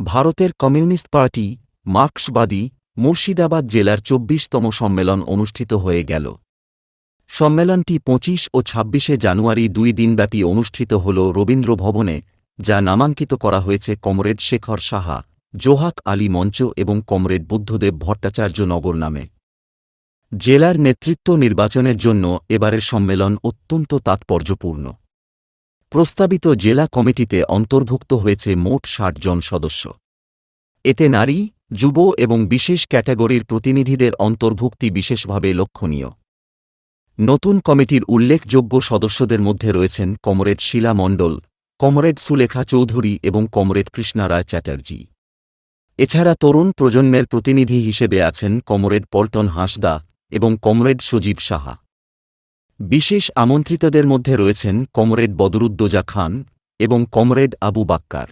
ভারতের communist party মার্ক্সবাদী Murshidabad জেলার চব্বিশতম সম্মেলন অনুষ্ঠিত হয়ে গেল। সম্মেলনটি পঁচিশ ও ছাব্বিশে জানুয়ারি দুই দিনব্যাপী অনুষ্ঠিত হল রবীন্দ্র ভবনে, যা নামাঙ্কিত করা হয়েছে কমরেড শেখর সাহা, জোহাক আলী মঞ্চ এবং কমরেড বুদ্ধদেব ভট্টাচার্য নগর নামে। জেলার নেতৃত্ব নির্বাচনের জন্য এবারের সম্মেলন অত্যন্ত তাৎপর্যপূর্ণ। প্রস্তাবিত জেলা কমিটিতে অন্তর্ভুক্ত হয়েছে মোট ষাট জন সদস্য। এতে নারী, যুব এবং বিশেষ ক্যাটাগরির প্রতিনিধিদের অন্তর্ভুক্তি বিশেষভাবে লক্ষণীয়। নতুন কমিটির উল্লেখযোগ্য সদস্যদের মধ্যে রয়েছেন কমরেড শিলা মণ্ডল, কমরেড সুলেখা চৌধুরী এবং কমরেড কৃষ্ণা রায় চ্যাটার্জি। এছাড়া তরুণ প্রজন্মের প্রতিনিধি হিসেবে আছেন কমরেড পল্টন হাঁসদা এবং কমরেড সজীব সাহা। বিশেষ আমন্ত্রিতদের মধ্যে রয়েছেন কমরেড বদরুদ্দোজা খান এবং কমরেড আবু বাক্কার।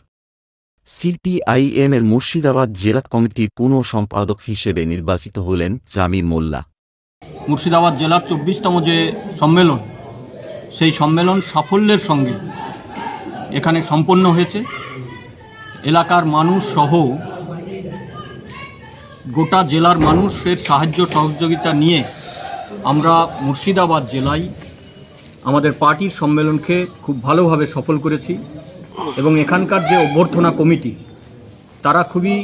সিপিআইএম এর মুর্শিদাবাদ জেলা কমিটির পুনঃ সম্পাদক হিসেবে নির্বাচিত হলেন জামির মোল্লা। মুর্শিদাবাদ জেলার চব্বিশতম যে সম্মেলন, সেই সম্মেলন সাফল্যের সঙ্গে এখানে সম্পন্ন হয়েছে। এলাকার মানুষ সহ গোটা জেলার মানুষের সাহায্য সহযোগিতা নিয়ে আমরা মুর্শিদাবাদ জেলায় আমাদের পার্টির সম্মেলনকে খুব ভালোভাবে সফল করেছি এবং এখানকার যে অভ্যর্থনা কমিটি, তারা খুবই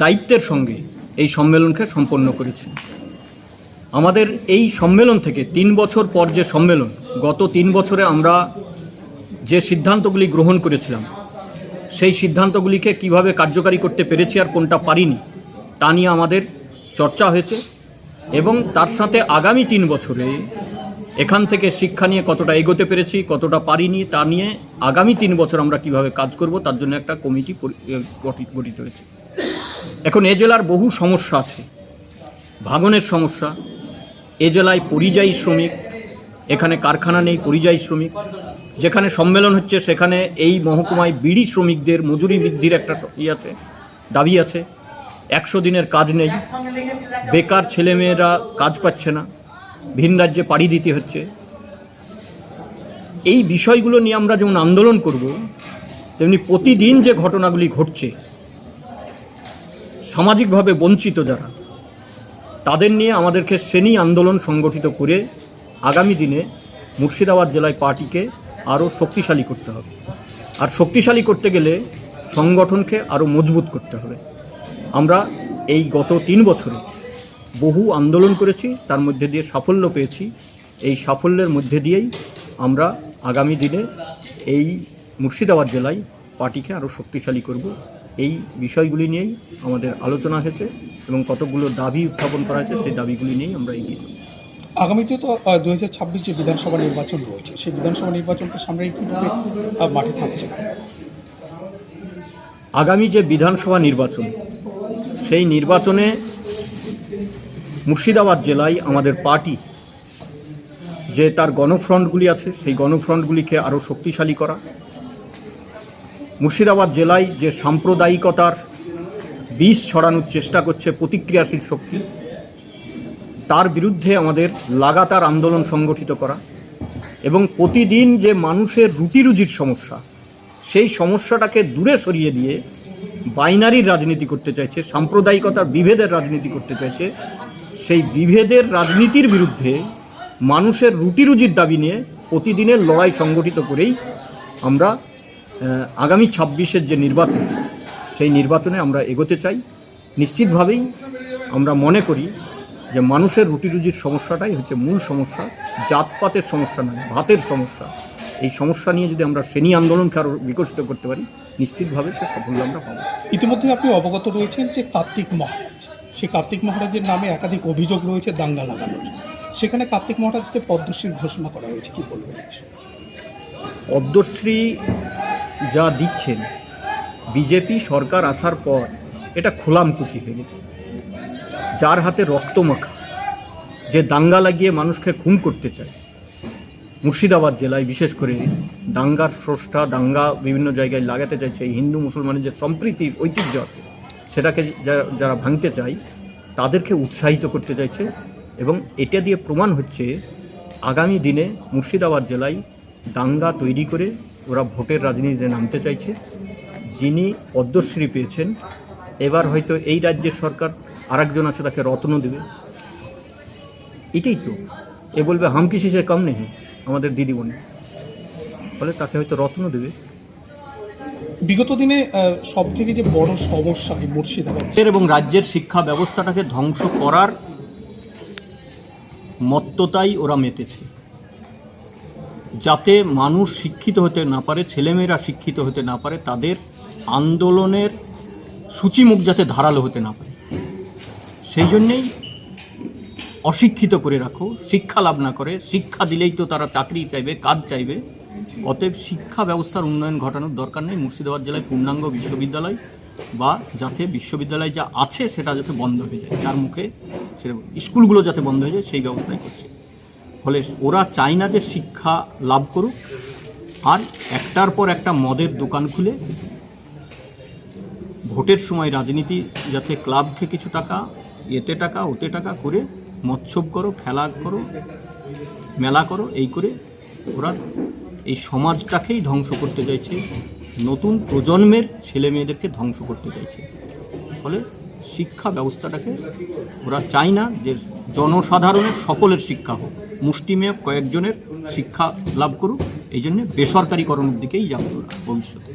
দায়িত্বের সঙ্গে এই সম্মেলনকে সম্পন্ন করেছে। আমাদের এই সম্মেলন থেকে তিন বছর পর যে সম্মেলন, গত তিন বছরে আমরা যে সিদ্ধান্তগুলি গ্রহণ করেছিলাম, সেই সিদ্ধান্তগুলিকে কীভাবে কার্যকারী করতে পেরেছি আর কোনটা পারিনি, তা নিয়ে আমাদের চর্চা হয়েছে। এবং তার সাথে আগামী তিন বছরে এখান থেকে শিক্ষা নিয়ে কতটা এগোতে পেরেছি, কতটা পারিনি তা নিয়ে আগামী তিন বছর আমরা কীভাবে কাজ করব তার জন্য একটা কমিটি গঠিত হয়েছে। এখন এ জেলার বহু সমস্যা আছে। ভাঙনের সমস্যা, এ জেলায় পরিযায়ী শ্রমিক, এখানে কারখানা নেই, পরিযায়ী শ্রমিক, যেখানে সম্মেলন হচ্ছে সেখানে এই মহকুমায় বিড়ি শ্রমিকদের মজুরি বৃদ্ধির একটা ই আছে, দাবি আছে। একশো দিনের কাজ নেই। বেকার ছেলেমেয়েরা কাজ পাচ্ছে না। ভিন রাজ্যে পাড়ি দিতে হচ্ছে। এই বিষয়গুলো নিয়ে আমরা যেমন আন্দোলন করব, তেমনি প্রতিদিন যে ঘটনাগুলি ঘটছে, সামাজিকভাবে বঞ্চিত যারা, তাদের নিয়ে আমাদেরকে শ্রেণি আন্দোলন সংগঠিত করে আগামী দিনে মুর্শিদাবাদ জেলায় পার্টিকে আরও শক্তিশালী করতে হবে। আর শক্তিশালী করতে গেলে সংগঠনকে আরও মজবুত করতে হবে। আমরা এই গত তিন বছরে বহু আন্দোলন করেছি তার মধ্যে দিয়ে সাফল্য পেয়েছি। এই সাফল্যের মধ্যে দিয়েই আমরা আগামী দিনে এই মুর্শিদাবাদ জেলায় পার্টিকে আরও শক্তিশালী করব। এই বিষয়গুলি নিয়েই আমাদের আলোচনা হয়েছে এবং কতগুলো দাবি উত্থাপন করা হয়েছে সেই দাবিগুলি নিয়েই আমরা এগিয়ে। আগামীতে তো দু হাজার ছাব্বিশ যে বিধানসভা নির্বাচন রয়েছে সেই বিধানসভা নির্বাচনকে সামনে কীভাবে মাঠে থাকছে আগামী যে বিধানসভা নির্বাচন সেই নির্বাচনে মুর্শিদাবাদ জেলায় আমাদের পার্টি, যে তার গণফ্রন্টগুলি আছে, সেই গণফ্রন্টগুলিকে আরও শক্তিশালী করা। মুর্শিদাবাদ জেলায় যে সাম্প্রদায়িকতার বিষ ছড়ানোর চেষ্টা করছে প্রতিক্রিয়াশীল শক্তি, তার বিরুদ্ধে আমাদের লাগাতার আন্দোলন সংগঠিত করা এবং প্রতিদিন যে মানুষের রুটি রুজির সমস্যা, সেই সমস্যাটাকে দূরে সরিয়ে দিয়ে বাইনারির রাজনীতি করতে চাইছে, সাম্প্রদায়িকতার বিভেদের রাজনীতি করতে চাইছে, সেই বিভেদের রাজনীতির বিরুদ্ধে মানুষের রুটি রুজির দাবি নিয়ে প্রতিদিনের লড়াই সংগঠিত করেই আমরা আগামী ছাব্বিশের যে নির্বাচন, সেই নির্বাচনে আমরা এগোতে চাই। নিশ্চিতভাবেই আমরা মনে করি যে মানুষের রুটি রুজির সমস্যাটাই হচ্ছে মূল সমস্যা, জাতপাতের সমস্যা নয়, ভাতের সমস্যা। এই সমস্যা নিয়ে যদি আমরা শ্রেণি আন্দোলনকে আরও বিকশিত করতে পারি নিশ্চিতভাবে সে সাফল্য আমরা পাবো। ইতিমধ্যে আপনি অবগত রয়েছেন যে কার্তিক মহারাজ সেই কার্তিক মহারাজের নামে একাধিক অভিযোগ রয়েছে দাঙ্গা লাগানোর। সেখানে কার্তিক মহারাজকে পদ্মশ্রীর ঘোষণা করা হয়েছে কি বলবেন পদ্মশ্রী যা দিচ্ছেন বিজেপি সরকার আসার পর এটা খোলামকুচি হয়ে গেছে। যার হাতে রক্ত মাখা যে দাঙ্গা লাগিয়ে মানুষকে খুন করতে চায় মুর্শিদাবাদ জেলায়, বিশেষ করে দাঙ্গার স্রষ্টা, দাঙ্গা বিভিন্ন জায়গায় লাগাতে চাইছে এই হিন্দু মুসলমানের যে সম্প্রীতির ঐতিহ্য আছে, সেটাকে যারা যারা ভাঙতে চায়, তাদেরকে উৎসাহিত করতে চাইছে এবং এটা দিয়ে প্রমাণ হচ্ছে আগামী দিনে মুর্শিদাবাদ জেলায় দাঙ্গা তৈরি করে ওরা ভোটের রাজনীতিতে নামতে চাইছে। যিনি পদ্মশ্রী পেয়েছেন, এবার হয়তো এই রাজ্যের সরকার আরেকজন আছে, তাকে রত্ন দেবে। এটাই তো। এ বলবে হাম কিসি সে কম নেই আমাদের দিদিমণি ফলে তাকে হয়তো রত্ন দেবে। বিগত দিনে সব থেকে যে বড় সমস্যা এই মুর্শিদাবাদ। রাজ্যের এবং রাজ্যের শিক্ষা ব্যবস্থাটাকে ধ্বংস করার মত্ততাই ওরা মেতেছে। যাতে মানুষ শিক্ষিত হতে না পারে ছেলেমেয়েরা শিক্ষিত হতে না পারে তাদের আন্দোলনের সূচিমুখ যাতে ধারালো হতে না পারে। সেই জন্যেই অশিক্ষিত করে রাখো, শিক্ষা লাভ না করে, শিক্ষা দিলেই তো তারা চাকরি চাইবে, কাজ চাইবে। অতএব শিক্ষা ব্যবস্থার উন্নয়ন ঘটানোর দরকার নেই মুর্শিদাবাদ জেলায় পূর্ণাঙ্গ বিশ্ববিদ্যালয় বা যাতে বিশ্ববিদ্যালয় যা আছে সেটা যাতে বন্ধ হয়ে যায়। যার মুখে সেটা স্কুলগুলো যাতে বন্ধ হয়ে যায়, সেই ব্যবস্থাই করছে। ফলে ওরা চায় না যে শিক্ষা লাভ করুক। আর একটার পর একটা মদের দোকান খুলে। ভোটের সময় রাজনীতি যাতে ক্লাবকে কিছু টাকা, এতে টাকা, ওতে টাকা করে মৎসব করো, খেলা করো, মেলা করো, এই করে ওরা এই সমাজটাকেই ধ্বংস করতে চাইছে। নতুন প্রজন্মের ছেলে মেয়েদেরকে ধ্বংস করতে চাইছে। ফলে শিক্ষা ব্যবস্থাটাকে ওরা চায় না যে জনসাধারণের সকলের শিক্ষা হোক। মুষ্টিমেয় কয়েকজনের শিক্ষা লাভ করুক, এই জন্যে বেসরকারিকরণের দিকেই যাবে ওরা ভবিষ্যতে।